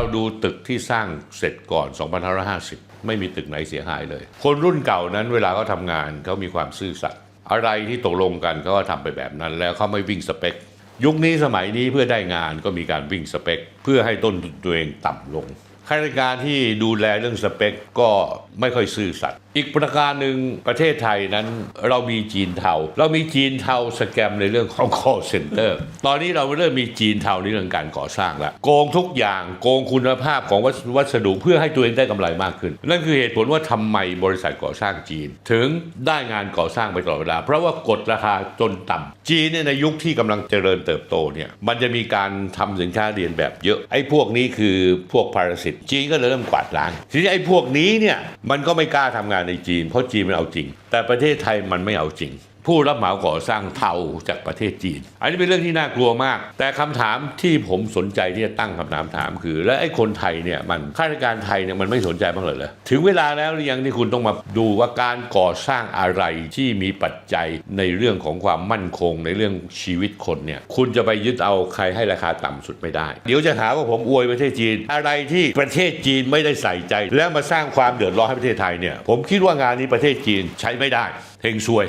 เราดูตึกที่สร้างเสร็จก่อน 2550 ไม่มีตึกไหนเสียหายเลย คนรุ่นเก่านั้นเวลาเขาทำงานเขามีความซื่อสัตย์อะไรที่ตกลงกันเขาก็ทำไปแบบนั้น แล้วเขาไม่วิ่งสเปค ยุคนี้สมัยนี้เพื่อได้งานก็มีการวิ่งสเปค เพื่อให้ต้นทุนตัวเองต่ำลง ข้าราชการที่ดูแลเรื่องสเปคก็ไม่ค่อยซื่อสัตย์อีกประการหนึ่งประเทศไทยนั้นเรามีจีนเทา เรามีจีนเทาสแกมในเรื่องของ call center ตอนนี้เราเริ่มมีจีนเทาในเรื่องการก่อสร้างแล้วโกงทุกอย่างโกงคุณภาพของวัสดุเพื่อให้ตัวเองได้กำไรมากขึ้น นั่นคือเหตุผลว่าทำไมบริษัทก่อสร้างจีน ถึงได้งานก่อสร้างไปตลอดเวลา เพราะว่ากดราคาจนต่ำจีนเนี่ยในยุคที่กำลังเจริญเติบโตเนี่ยมันจะมีการทำสินค้าเรียนแบบเยอะไอ้พวกนี้คือพวกพาราสิตจีนก็เลยเริ่มกวาดล้างทีนี้ไอ้พวกนี้เนี่ยมันก็ไม่กล้าทำงานในจีน เพราะจีนมันเอาจริง แต่ประเทศไทยมันไม่เอาจริง ผู้รับเหมาก่อสร้างเทาจากประเทศจีน อันนี้เป็นเรื่องที่น่ากลัวมาก แต่คำถามที่ผมสนใจที่จะตั้งคำถามถามคือ แล้วไอ้คนไทยเนี่ยมันข้าราชการไทยเนี่ยมันไม่สนใจบ้างเลยเหรอถึงเวลาแล้วหรือยังที่คุณต้องมาดูว่าการก่อสร้างอะไรที่มีปัจจัยในเรื่องของความมั่นคงในเรื่องชีวิตคนเนี่ยคุณจะไปยึดเอาใครให้ราคาต่ำสุดไม่ได้ เดี๋ยวจะหาว่าผมอวยประเทศจีน อะไรที่ประเทศจีนไม่ได้ใส่ใจ แล้วมาสร้างความเดือดร้อนให้ประเทศไทยเนี่ยผมคิดว่างานนี้ประเทศจีนใช้ไม่ได้เฮงซวย